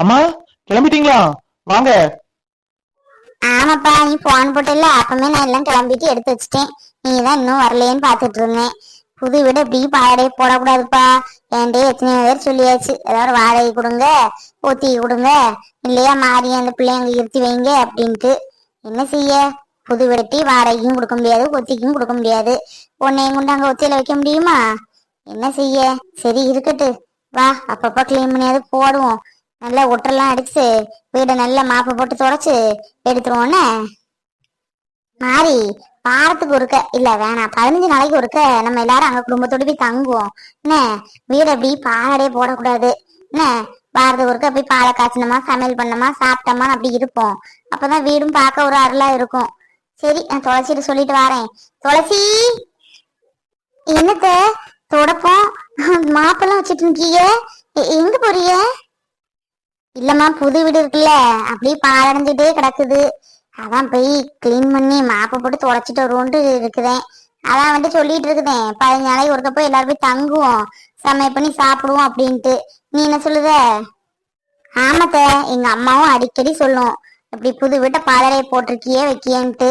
அம்மா கிளம்பிட்டீங்களா? வாங்க. ஆமாப்பா நீ போன் போட்டல அப்பமே நான் எல்லாம் கிளம்பிட்டு எடுத்து வச்சிட்டேன். நீ தான் இன்னும் வரலையேன்னு பாத்துட்டு இருந்தேன். புது வீடு இப்படி பாடே போடக்கூடாதுப்பா. என்கிட்ட எத்தனை பேர் சொல்லியாச்சு. ஏதாவது வாடகை கொடுங்க ஊத்தி கொடுங்க. இல்லையா மாறி அந்த பிள்ளைங்க இருத்தி வைங்க அப்படின்ட்டு. என்ன செய்ய? புது வீடுட்டி வாடகைக்கும் கொடுக்க முடியாது ஒத்திக்கும் கொடுக்க முடியாது. உன்னையும் கொண்டு அங்க ஒத்தியில வைக்க முடியுமா? என்ன செய்ய? சரி இருக்கட்டு. வா அப்பப்ப கிளீன் பண்ணியாவது போடுவோம். நல்லா ஒட்டெல்லாம் அடிச்சு வீடை நல்லா மாப்பை போட்டு தொடச்சு எடுத்துருவோன்னு மாறி வாரத்துக்கு ஒருக்க இல்ல வேணாம் பதினஞ்சு நாளைக்கு ஒருக்க நம்ம எல்லாரும் அங்க குடும்பத்தோட போய் தங்குவோம். என்ன? வீடு அப்படி பாலடே போடக்கூடாது. என்ன? வாரத்துக்கு ஒருக்க போய் பாலை காய்ச்சினோமா சமையல் பண்ணோமா சாப்பிட்டோமா அப்படி இருப்போம். அப்பதான் வீடும் பார்க்க ஒரு அருளா இருக்கும். சரி நான் துளசிட்டு சொல்லிட்டு வரேன். துளசி என்னத்த? தொடப்போம். மாப்பெல்லாம் வச்சுட்டு இருக்கீங்க எங்க போறீங்க? இல்லம்மா புது வீடு இருக்குல்ல அப்படியே பாலடைஞ்சிட்டே கிடக்குது. அதான் போய் கிளீன் பண்ணி மாப்பை போட்டு தொடச்சிட்டு வருவோன்ட்டு இருக்குதேன். அதான் வந்து சொல்லிட்டு இருக்குதேன். பதினஞ்சு நாளைக்கு ஒருக்க போய் எல்லாரும் போய் தங்குவோம். சமையல் பண்ணி சாப்பிடுவோம் அப்படின்ட்டு. நீ என்ன சொல்லுத? ஆமாத்த எங்க அம்மாவும் அடிக்கடி சொல்லும். இப்படி புது வீட்டை பாலறையை போட்டிருக்கியே வைக்கியன்ட்டு.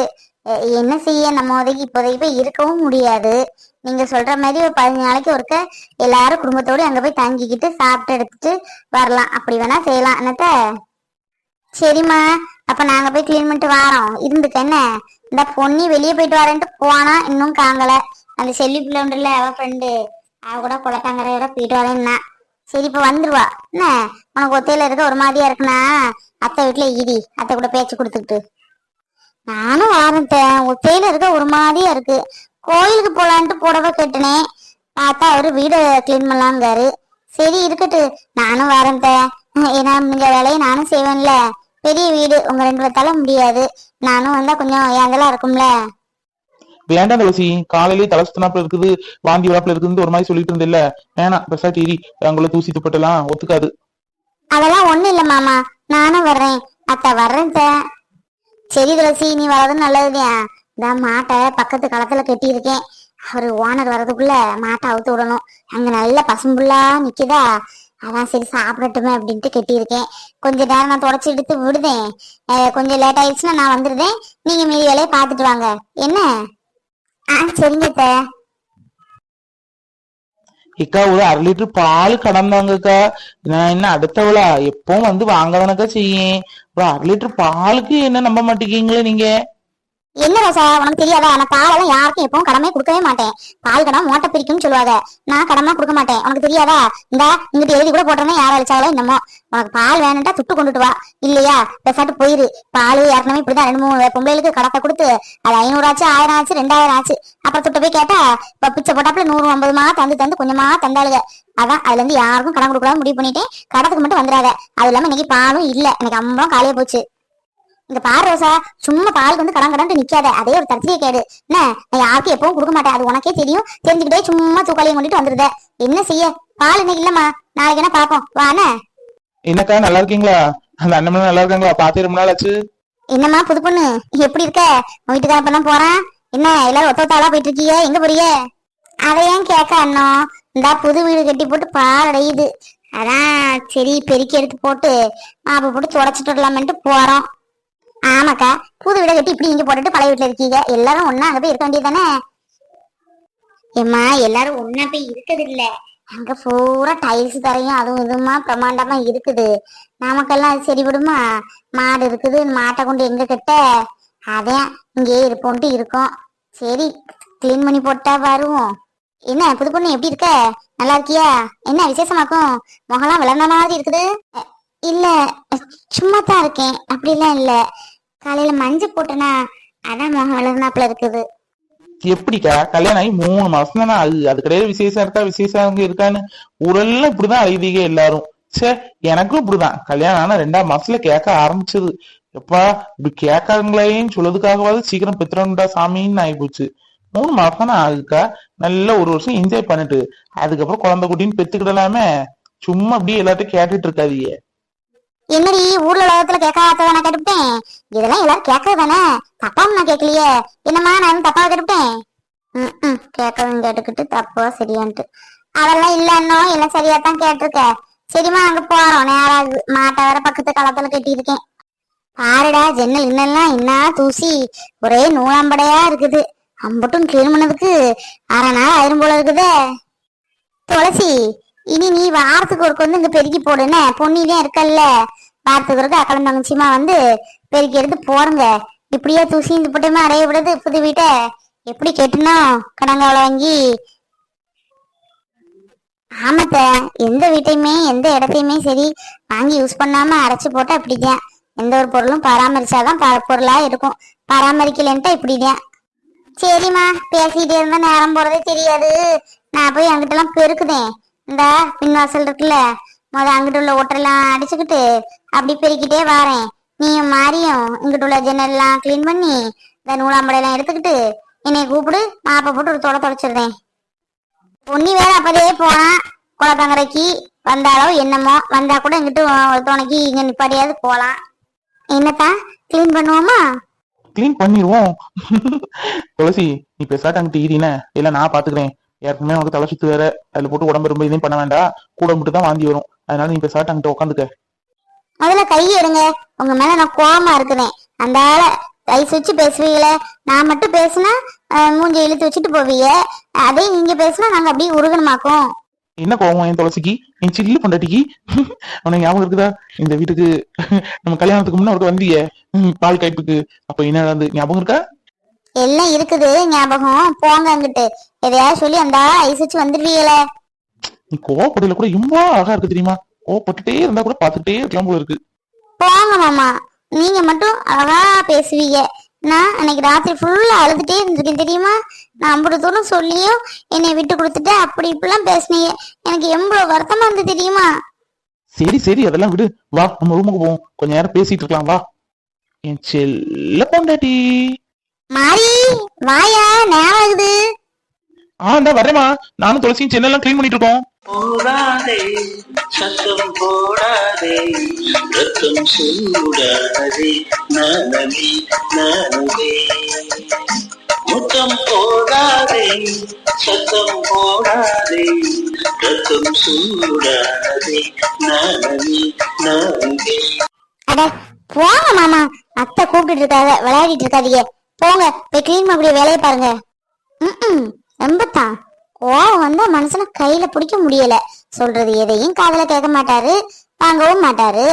என்ன செய்ய? நம்ம உதவி இப்போதைக்கு போய் இருக்கவும் முடியாது. நீங்க சொல்ற மாதிரி ஒரு பதினஞ்சு நாளைக்கு ஒருக்க எல்லாரும் குடும்பத்தோட அங்க போய் தங்கிக்கிட்டு சாப்பிட்டு எடுத்துட்டு வரலாம். அப்படி வேணா செய்யலாம். என்னத்த? சரிம்மா. அப்ப நாங்க போய் க்ளீன் பண்ணிட்டு வாரோம். இருந்துக்க என்ன? இந்த பொண்ணி வெளியே போயிட்டு வரேன்ட்டு போனா இன்னும் காங்கல. அந்த செல்லி பிள்ளை உண்டுல அவ ஃப்ரெண்டு அவ கூட குளத்தாங்கரையோட போயிட்டு வரேன்னா. சரி இப்ப வந்துருவா. என்ன? உனக்கு ஒத்தையில இருக்க ஒரு மாதிரியா இருக்குண்ணா அத்தை வீட்டுல இடி அத்தை கூட பேச்சு கொடுத்துக்கிட்டு. நானும் வாரத்தேன் ஒத்தையில இருக்க ஒரு மாதிரியா இருக்கு. கோயிலுக்கு போலான்ட்டு புடவை கட்டினேன் பார்த்தா அவரு வீடு க்ளீன் பண்ணலாங்காரு சரி இருக்கட்டு. நானும் வரேன் ஏன்னா இந்த வேலையை நானும் செய்வேன்ல. பெரிய வீடு உங்க ரெண்டு பேர்த்தால முடியாது. நானும் வந்தா கொஞ்சம் ஏங்கலா இருக்கும்ல. வேண்டாம் துளசி. காலையிலேயே தலை சுத்தனாப்புல இருக்குது வாந்தி வராப்புல இருக்குதுன்னு ஒரு மாதிரி சொல்லிட்டு இருந்தில்ல. வேணாம் பெருசா டிரி அங்குள்ள தூசி துப்பட்டெல்லாம் ஒத்துக்காது. அதெல்லாம் ஒண்ணும் இல்ல மாமா. நானும் வர்றேன். அத்தை வர்றேன். சரி துளசி நீ வர்றது நல்லதுதான். இந்த மாட்டை பக்கத்து களத்துல கட்டியிருக்கேன். அவர் அவரு ஓனர் வர்றதுக்குள்ள மாட்டை அவுத்து விடணும். அங்க நல்ல பசும்புள்ளா நிக்குதா? அதான் சரி சாப்பிடட்டுமே அப்படின்ட்டு கட்டியிருக்கேன். கொஞ்ச நேரம் நான் தொடச்சி எடுத்து விடுதேன். கொஞ்சம் லேட் ஆயிடுச்சுன்னா நான் வந்துடுதேன். நீங்க மீதி வேலையை பார்த்துட்டு வாங்க. என்ன? ஆ சரிங்க இக்கா ஒரு அரை லிட்டர் பால் கடந்தாங்கக்கா. நான் என்ன அடுத்தவளா? எப்பவும் வந்து வாங்கதானக்கா செய்யும் ஒரு அரை லிட்டர் பாலுக்கு என்ன நம்ப மாட்டேங்கீங்களே நீங்க? என்ன ரோசா உனக்கு தெரியாதா? நான் பாலெல்லாம் யாருக்கும் எப்பவும் கடமை கொடுக்கவே மாட்டேன். பால் கடம் மோட்டை பிரிக்கும்னு சொல்லுவாங்க. நான் கடமா கொடுக்க மாட்டேன். உனக்கு தெரியாதா? இந்த இங்கிட்ட எழுதி கூட போட்டேன்னா யார் அழிச்சாலும் என்னமோ. உனக்கு பால் வேணும்ட்டா துட்டு கொண்டுட்டு வா. இல்லையா? பெசாட்டு போயிரு. பால் ஏற்கனவே இப்படிதான் ரெண்டு மூணு பொம்பளைகளுக்கு கடத்தை கொடுத்து அது ஐநூறு ஆச்சு ஆயிரம் ஆச்சு ரெண்டாயிரம் ஆச்சு அப்புறம் துட்ட போய் கேட்டா இப்ப பிச்சை போட்டாப்புல நூறு ஐம்பதுமா தந்து தந்து கொஞ்சமா தந்தாளுங்க அதான் அதுல இருந்து யாருக்கும் கடன் கொடுக்கூடாது முடிவு பண்ணிட்டேன். கடத்துக்கு மட்டும் வந்துடாத. அது இல்லாம இன்னைக்கு பாலும் இல்ல. எனக்கு அம்பம் காலியா போச்சு. இந்த பாரு ரோசா சும்மா பாலுக்கு வந்து கடன் கடன்ட்டு நிக்காத. அதே ஒரு தரத்திலே கேடு. என்ன? நான் யாருக்கும் எப்பவும் கொடுக்க மாட்டேன். அது உனக்கே தெரியும். தெரிஞ்சுக்கிட்டே சும்மா தூக்காளியும் கொண்டுட்டு வந்துருத. என்ன செய்ய? பால் இன்னைக்கு இல்லம்மா. நாளைக்கு என்ன பாப்போம். வாண்ணே என்னக்கா நல்லா இருக்கீங்களா? அந்த அண்ணன் நல்லா இருக்காங்களா? பாத்தே ரொம்ப நாள் ஆச்சு. என்னம்மா புது பொண்ணு? எப்படி இருக்க? உன் வீட்டுக்கார பண்ண போறான். என்ன எல்லாரும் ஒத்த ஒத்தாளா போயிட்டு இருக்கீங்க எங்க போறீங்க? அதை ஏன் கேட்க அண்ணன் இந்த புது வீடு கட்டி போட்டு பால் அடையுது. அதான் சரி பெருக்கி எடுத்து போட்டு மாப்பு போட்டு தொடச்சிட்டு வரலாமேன்ட்டு போறோம். ஆமாக்கா புது வீடை கட்டி இப்படி இங்க போட்டுட்டு பழைய வீட்டுல இருக்கீங்க. எல்லாரும் ஒன்னா அங்க போய் இருக்க வேண்டியதானே ஏமா எல்லாரும் ஒண்ணா போய் இருக்கிறது இல்ல அங்க பூரா டைல்ஸ் தரையும் அதுவும் இதுமா பிரமாண்டமா இருக்குது. நமக்கெல்லாம் அது மாடு இருக்குது மாட்டை கொண்டு எங்க கிட்ட? அதான் இங்கேயே இருப்போம்ட்டு இருக்கோம். சரி கிளீன் பண்ணி போட்டா வருவோம். என்ன புது பொண்ணு எப்படி இருக்க? நல்லா இருக்கியா? என்ன விசேஷமாக்கும்? முகம்லாம் விளந்த மாதிரி இருக்குது இல்ல சும்மா தான் இருக்கேன். அப்படிலாம் இல்ல. காலையில மஞ்சள் போட்டேனா அதான் முகம் விளர்ந்தாப்புல இருக்குது. எப்படிக்கா? கல்யாணம் ஆகி மூணு மாசம் தானே ஆகுது கிடையாது விசேஷம் இருக்கா விசேஷம் இருக்கான்னு. ஊரெல்லாம் இப்படிதான் அழுதீங்க எல்லாரும். சே எனக்கும் இப்படிதான். கல்யாணம் ஆனா ரெண்டாம் மாசத்துல கேட்க ஆரம்பிச்சது. எப்பா இப்படி கேட்காங்களேன்னு சொல்லதுக்காகவாது சீக்கிரம் பெத்திரண்டா சாமின்னு ஆகி போச்சு மூணு மாசம் தானே ஆகுக்கா நல்லா ஒரு வருஷம் என்ஜாய் பண்ணிட்டு அதுக்கப்புறம் குழந்தை குட்டின்னு பெத்துக்கிடலாமே. சும்மா அப்படியே எல்லாத்தையும் கேட்டுட்டு இருக்காதீங்க. என்னடி ஊர்ல உலகத்துல கேட்காத நான் கேட்டுவிட்டேன் இதெல்லாம் எல்லாரும் கேட்கறது தானே தப்பாவும் நான் கேட்கலையே. என்னம்மா நான் தப்பா கேட்டுவிட்டேன் ம் ம் கேட்கறதும் கேட்டுக்கிட்டு தப்பா சரியான்ட்டு. அதெல்லாம் இல்ல இன்னும் எல்லாம் சரியா தான் கேட்டிருக்க. சரிம்மா அங்க போறோம். நேரம் மாட்டை வேற பக்கத்து களத்துல கட்டியிருக்கேன் பாருடா ஜன்னல் இன்னெல்லாம் என்ன தூசி. ஒரே நூலாம்படையா இருக்குது. அம்பட்டும் கிளீன் பண்ணதுக்கு அரை நாள் ஆயிரும் போல இருக்குதே. துளசி இனி நீ வாரத்துக்கு ஒருக்கு வந்து இங்க பெருக்கி போடுன பொன்னிலே இருக்கல்ல. வாரத்துக்கு ஒருக்கு அக்கலம் தங்கச்சிமா வந்து பெருக்கி எடுத்து போடுங்க. இப்படியே தூசி இந்த போட்டுமே அடைய விடுறது புது வீட்டை. எப்படி கெட்டணும் கடங்காவளை வாங்கி. ஆமாத்த எந்த வீட்டையுமே எந்த இடத்தையுமே சரி வாங்கி யூஸ் பண்ணாம அரைச்சு போட்டா அப்படிதான் எந்த ஒரு பொருளும் பராமரிச்சாதான் ப- பொருளா இருக்கும். பராமரிக்கலன்ட்டா இப்படிதான் சரிம்மா பேசிட்டே இருந்தா நேரம் போறதே தெரியாது. நான் போய் என்கிட்ட எல்லாம் பெருக்குதேன். இந்த பின்வாசல் இருக்குல்ல. முத அங்கிட்டு உள்ள ஒட்டெல்லாம் அடிச்சுக்கிட்டு அப்படி பெருக்கிட்டே வாரேன். நீயும் மாறியும் இங்கிட்டு உள்ள ஜன்னல் எல்லாம் கிளீன் பண்ணி இந்த நூலாம்படையெல்லாம் எடுத்துக்கிட்டு என்னை கூப்பிடு மாப்பை போட்டு ஒரு தொலை தொலைச்சிடுறேன். பொன்னி வேற அப்பதே போனான் குளத்தங்கரைக்கு வந்தாலோ என்னமோ வந்தா கூட இங்கிட்டு ஒருத்தவனைக்கு இங்க நிப்பாடியாவது போலாம். என்னத்தா கிளீன் பண்ணுவோமா? க்ளீன் பண்ணிடுவோம் துளசி நீ பெருசாட்டு அங்கிட்டு ஈரின இல்ல நான் பாத்துக்கிறேன். ஏற்கனவே உனக்கு தலை சுத்து வேற. அதுல போட்டு உடம்பு ரொம்ப இதையும் பண்ண வேண்டாம். கூட மட்டும் தான் வாந்தி வரும். அதனால நீ பேசாட்ட அங்கிட்ட உட்காந்துக்க முதல்ல கை எடுங்க. உங்க மேல நான் கோவமா இருக்கிறேன். அந்த ஆளை கை வச்சு பேசுவீங்களே? நான் மட்டும் பேசுனா மூஞ்சி இழுத்து வச்சுட்டு போவீங்க. அதே நீங்க பேசுனா நாங்க அப்படியே உருகணுமாக்கும்? என்ன கோவம் என் துளசிக்கு? என் சில்லு பொண்டாட்டிக்கு? உனக்கு ஞாபகம் இருக்குதா? இந்த வீட்டுக்கு நம்ம கல்யாணத்துக்கு முன்ன அவருக்கு வந்தியே. ம், பால் கைப்புக்கு அப்ப என்ன நடந்து ஞாபகம் இருக்கா? எல்லாம் இருக்குது ஞாபகம். போங்க அங்கிட்டு. எதையாவது சொல்லி அந்த வச்சு வந்துடுவீங்களே. நீ கோவப்படல கூட இவ்வளோ அழகா இருக்கு தெரியுமா? கோவப்பட்டுட்டே இருந்தா கூட பாத்துக்கிட்டே இருக்கலாம் போல இருக்கு. போங்க மாமா. நீங்க மட்டும் அழகா பேசுவீங்க. நான் அன்னைக்கு ராத்திரி ஃபுல்லா அழுதுட்டே இருந்திருக்கேன் தெரியுமா? நான் அம்பது தூரம் சொல்லியும் என்னை விட்டு கொடுத்துட்டு அப்படி இப்படிலாம் பேசுனீங்க. எனக்கு எவ்வளவு வருத்தமா இருந்து தெரியுமா? சரி சரி அதெல்லாம் விடு. வா நம்ம ரூமுக்கு போவோம். கொஞ்ச நேரம் பேசிட்டு இருக்கலாம் வா. என் செல்ல பொண்டாட்டி. மாறி வாயா நேரம் ஆகுது ஆ இந்த வரேம்மா நானும் துளசியும் சென்னெல்லாம் க்ளீன் பண்ணிட்டு இருக்கோம் போடாதே சத்தம் போடாதே ரத்தம் சூடாதே நனவி நனவே. முத்தம் போடாதே சத்தம் போடாதே ரத்தம் சூடாதே அட போங்க மாமா. அத்தை கூப்பிட்டு இருக்காங்க விளையாடிட்டு இருக்காதீங்க. போங்க போய் கிளீன் அப்படியே வேலையை பாருங்க. ம் ரொம்பத்தான் கோவம் வந்தா மனுஷனை கையில பிடிக்க முடியல. சொல்றது எதையும் காதல கேட்க மாட்டாரு வாங்கவும் மாட்டாரு.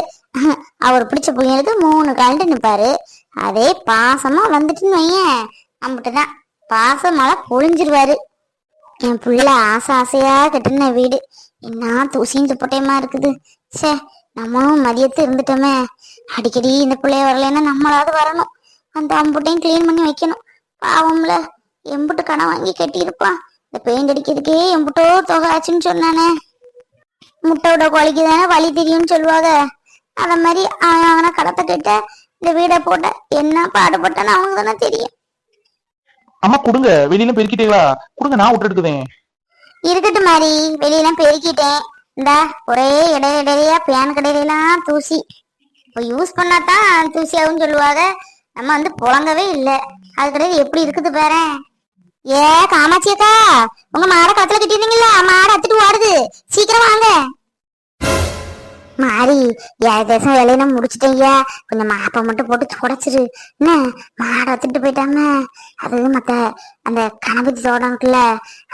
அவர் பிடிச்ச புயலுக்கு மூணு கால்ட்டு நிப்பாரு. அதே பாசமா வந்துட்டுன்னு வையேன். அம்பிட்டுதான். பாசமால பொழிஞ்சிருவாரு. என் புள்ள ஆசை ஆசையா கட்டின வீடு. என்ன தூசியும் துப்பட்டையமா இருக்குது. ச்சே நம்மளும் மதியத்து இருந்துட்டோமே. அடிக்கடி இந்த பிள்ளைய வரலைன்னா நம்மளாவது வரணும். அந்த அம்புட்டையும் க்ளீன் பண்ணி வைக்கணும். பாவம்ல எம்புட்டு கடன் வாங்கி கட்டியிருப்பான். இந்த பெயிண்ட் அடிக்கிறதுக்கே எம்புட்டோ தொகை ஆச்சுன்னு சொன்னானே. முட்டையோட குழக்கு தானே வழி தெரியும்னு சொல்லுவாங்க. அத மாதிரி அவன் அவனை கடத்தை கேட்ட இந்த வீடை போட்ட என்ன பாடுபட்டான்னு அவங்க தானே தெரியும். அம்மா கொடுங்க. வெளியில பெருக்கிட்டீங்களா? கொடுங்க நான் விட்டு எடுக்குதேன் இருக்கட்டும் மாதிரி வெளியெல்லாம் பெருக்கிட்டேன். இந்த ஒரே இடைய இடையா பேன் கடையிலாம் தூசி. இப்போ யூஸ் பண்ணாதான் தூசி ஆகும்னு சொல்லுவாங்க. நம்ம வந்து புழங்கவே இல்லை. அது கிடையாது எப்படி இருக்குது பாரு ஏ காமாட்சி அக்கா உங்க மாடை கத்துல கட்டிருந்தீங்களா மாடை அத்துட்டு ஓடுது. சீக்கிரம் வாங்க. மாறி ஏதேசம் வேலையெல்லாம் முடிச்சிட்டேயா கொஞ்சம் மாப்பை மட்டும் போட்டு துடைச்சிரு. என்ன? மாடை அத்துட்டு போயிட்டாங்க அது மத்த அந்த கணபதி தோட்டம் இருக்குல்ல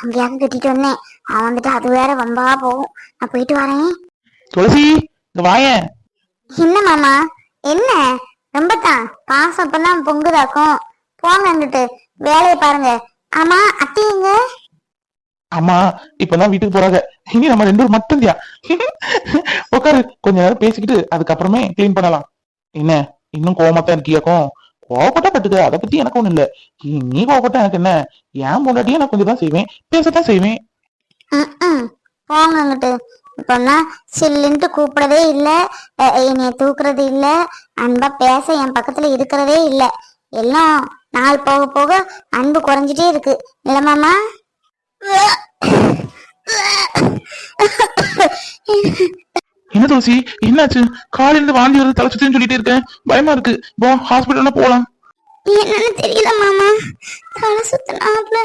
அங்கேயாவது கட்டிட்டு வந்தேன். அவன் வந்துட்டு அது வேற வம்பா போகும். நான் போயிட்டு வரேன். துளசி என்ன மாமா? என்ன? ரொம்ப தான் பாசம் இப்பதான் பொங்குதாக்கும். போங்க அங்கிட்டு வேலையை பாருங்க. ஆமா அத்தையுங்க அம்மா இப்பதான் வீட்டுக்கு போறாங்க. இனி நம்ம ரெண்டு பேரும் மட்டும் தியா. உட்காரு கொஞ்ச நேரம் பேசிக்கிட்டு அதுக்கப்புறமே க்ளீன் பண்ணலாம். என்ன இன்னும் கோவமா தான் இருக்கியாக்கும்? கோவப்பட்டா பட்டுக்க அதை பத்தி எனக்கு ஒண்ணும் இல்ல. நீ கோவப்பட்டா எனக்கு என்ன? ஏன் பொண்டாட்டியும் நான் கொஞ்சம் தான் செய்வேன் பேசத்தான் செய்வேன். போங்க அங்கிட்டு இப்போதான் சில்லுன்ட்டு கூப்பிடவே இல்ல. என்னைய தூக்குறது இல்ல. அன்பா பேச என் பக்கத்துல இருக்கிறதே இல்ல. எல்லாம் நாள் போக போக அன்பு குறைஞ்சிட்டே இருக்கு. இல்லமாமா என்ன துளசி? என்னாச்சு? காலையில வாந்தி வருது தலை சுத்தின்னு சொல்லிட்டே இருக்கேன் பயமா இருக்கு. போ ஹாஸ்பிட்டல்ல போலாம். என்னன்னு தெரியல மாமா. தலை சுத்தினாப்ல.